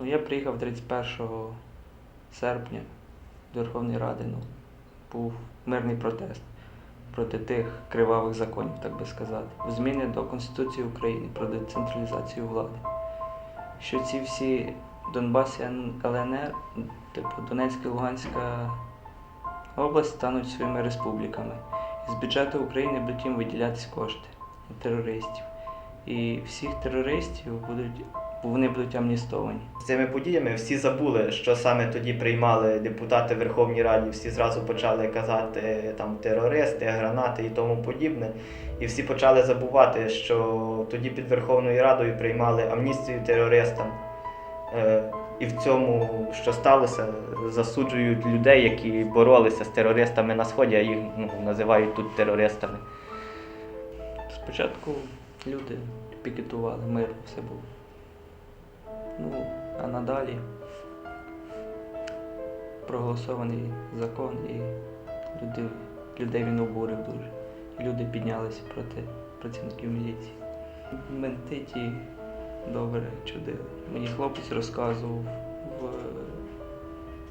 Ну, я приїхав 31 серпня до Верховної Ради. Ну, був мирний протест проти тих кривавих законів, так би сказати. Зміни до Конституції України про децентралізацію влади. Що ці всі Донбас і ЛНР, типу Донецька і Луганська область стануть своїми республіками. З бюджету України будуть їм виділятися кошти терористів. І всіх терористів будуть, вони будуть амністовані. З цими подіями всі забули, що саме тоді приймали депутати Верховній Раді. Всі зразу почали казати там терористи, гранати і тому подібне. І всі почали забувати, що тоді під Верховною Радою приймали амністію терористам. Е, І в цьому, що сталося, засуджують людей, які боролися з терористами на сході, а їх ну, називають тут терористами. Спочатку люди пікетували, мир все було. Ну, а надалі проголосований закон і люди, людей він обурив дуже. І люди піднялися проти працівників міліції. Менти ті добре чудили. Мені хлопець розказував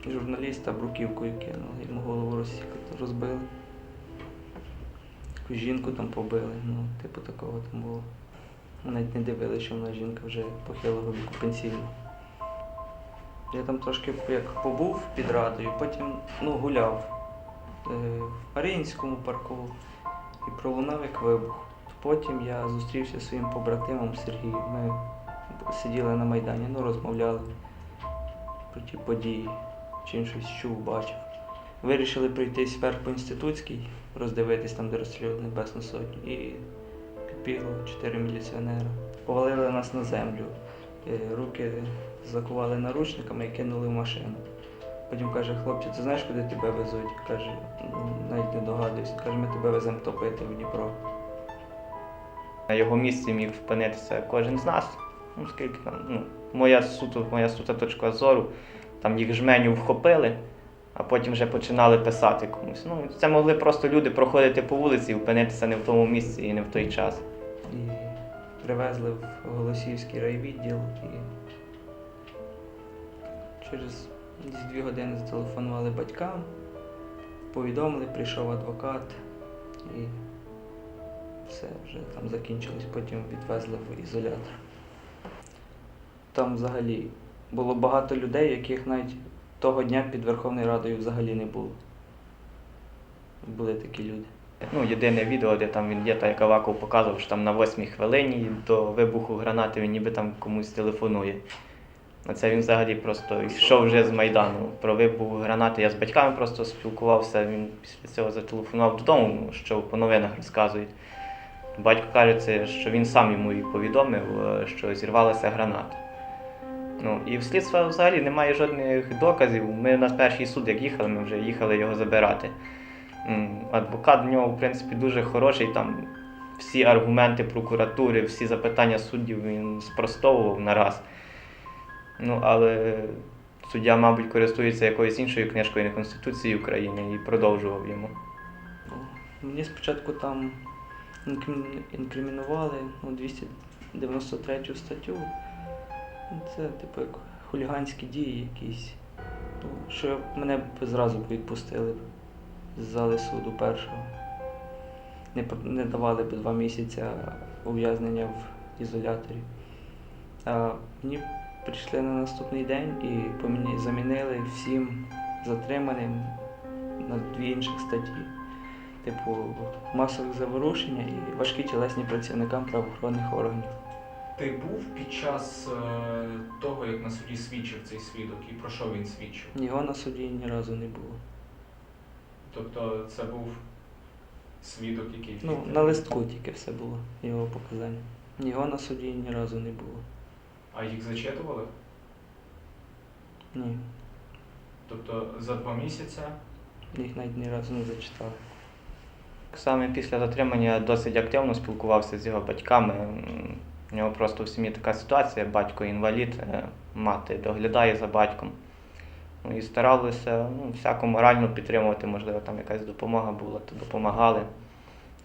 в журналіста бруківкою кинули, йому голову розбили. Жінку там побили, ну, типу такого там було. Навіть не дивилися, що вона жінка вже похилого віку пенсійна. Я там трошки як побув під радою, потім ну, гуляв е, в Маріїнському парку і пролунав як вибух. Потім я зустрівся зі своїм побратимом Сергієм. Ми сиділи на Майдані, ну, розмовляли про ті події, чи він щось чув, бачив. Вирішили пройтись вверх по інститутській, роздивитись там, де розстрілювали Небесну Сотню. І підбігло чотири міліціонера. Повалили нас на землю. Е, Руки закували наручниками і кинули в машину. Потім каже, хлопче, ти знаєш, куди тебе везуть? Каже, «Ну, навіть не догадуюсь. Каже, ми тебе веземо топити в Дніпро. На його місці міг впинитися кожен з нас. Ну, скільки там, ну, моя суто, моя сута точка зору, там їх жменю вхопили, а потім вже починали писати комусь. Ну, це могли просто люди проходити по вулиці і впинитися не в тому місці і не в той час. І привезли в Голосіївський райвідділ і через дві години зателефонували батькам, повідомили, прийшов адвокат і все вже там закінчилось, потім відвезли в ізолятор. Там взагалі було багато людей, яких навіть того дня під Верховною Радою взагалі не було. Були такі люди. Ну, єдине відео, де там він є, та як Аваков показував, що там на восьмій хвилині до вибуху гранати він ніби там комусь телефонує. А це він взагалі просто йшов вже з Майдану. Про вибух гранати я з батьками просто спілкувався. Він після цього зателефонував додому, що по новинах розказують. Батько каже, що він сам йому і повідомив, е, що зірвалася граната. Ну, і в слідства взагалі немає жодних доказів. Ми на перший суд, як їхали, ми вже їхали його забирати. Адвокат в нього, в принципі, дуже хороший. Там всі аргументи прокуратури, всі запитання суддів він спростовував на раз. Ну, але суддя, мабуть, користується якоюсь іншою книжкою не Конституції України і продовжував йому. Ну, Мені спочатку там інкримінували ну, 293 статтю. Це типу як хуліганські дії якісь. Ну, що мене б зразу відпустили б з зали суду першого. Не, не давали б два місяці ув'язнення в ізоляторі. А мені прийшли на наступний день і поміні- замінили всім затриманим на дві інших статті типу масових заворушення і важкі тілесні працівникам правоохоронних органів. Ти був під час е, того, як на суді свідчив цей свідок, і про що він свідчив? Його на суді ні разу не було. Тобто це був свідок, який Ну, на листку тільки все було, його показання. Його на суді ні разу не було. А їх зачитували? Ні, Тобто за два місяці їх навіть ні разу не зачитали. Саме після затримання я досить активно спілкувався з його батьками. У нього просто в сім'ї така ситуація, батько інвалід, е, мати доглядає за батьком. Ну, і старалися ну, всяко морально підтримувати, можливо, там якась допомога була, то допомагали.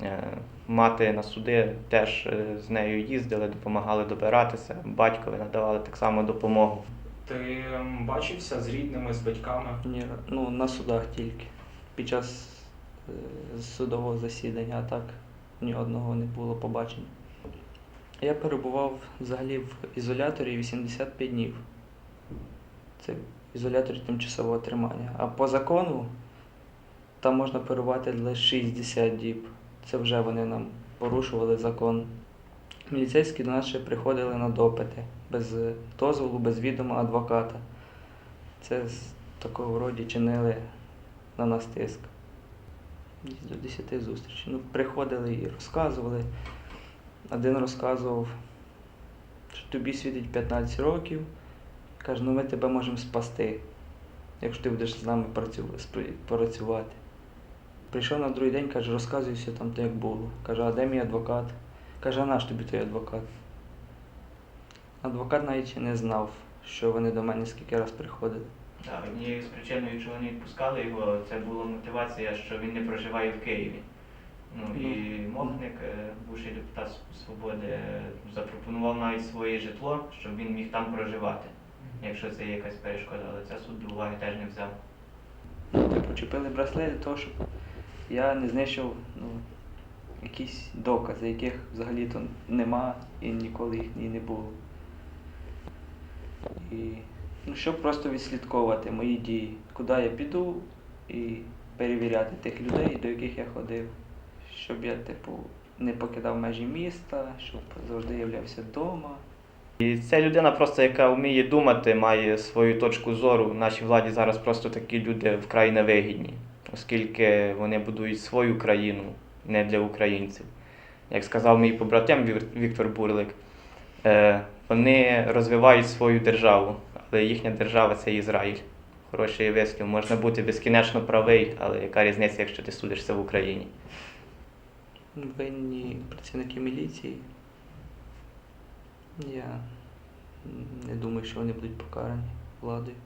Е, Мати на суди теж е, з нею їздили, допомагали добиратися, батькові надавали так само допомогу. Ти бачився з рідними, з батьками? Ні, ну, на судах тільки. Під час судового засідання, а так ні одного не було побачення. Я перебував взагалі в ізоляторі 85 днів. Це в ізоляторі тимчасового тримання. А по закону там можна перебувати лише 60 діб. Це вже вони нам порушували закон. Міліцейські до нас ще приходили на допити без дозволу, без відома адвоката. Це з такого роді чинили на нас тиск. До 10 зустрічей. Ну, приходили і розказували. Один розказував, що тобі світить 15 років. Каже, ну ми тебе можемо спасти, якщо ти будеш з нами працювати. Прийшов на другий день, каже, розказуй все там, як було. Каже, а де мій адвокат? Каже, а наш тобі той адвокат? Адвокат навіть не знав, що вони до мене скільки раз приходили. Так, однією з причин, чого не відпускали його, це була мотивація, що він не проживає в Києві. Ну і Мохник, е, бувший депутат Свободи, запропонував навіть своє житло, щоб він міг там проживати, якщо це є якась перешкода, але це суд до уваги теж не взяв. Ну, типу, чіпили браслет для того, щоб я не знайшов ну, якісь докази, яких взагалі-то нема і ніколи їх ні не було. І ну, щоб просто відслідковувати мої дії, куди я піду і перевіряти тих людей, до яких я ходив, щоб я, типу, не покидав межі міста, щоб завжди являвся вдома. І ця людина просто, яка вміє думати, має свою точку зору. Нашій владі зараз просто такі люди вкрай невигідні, оскільки вони будують свою країну не для українців. Як сказав мій побратим Віктор Бурлик, е, вони розвивають свою державу, але їхня держава це Ізраїль. Хороший вислів. Можна бути безкінечно правий, але яка різниця, якщо ти судишся в Україні? Винні працівники міліції. Я не думаю, що вони будуть покарані владою.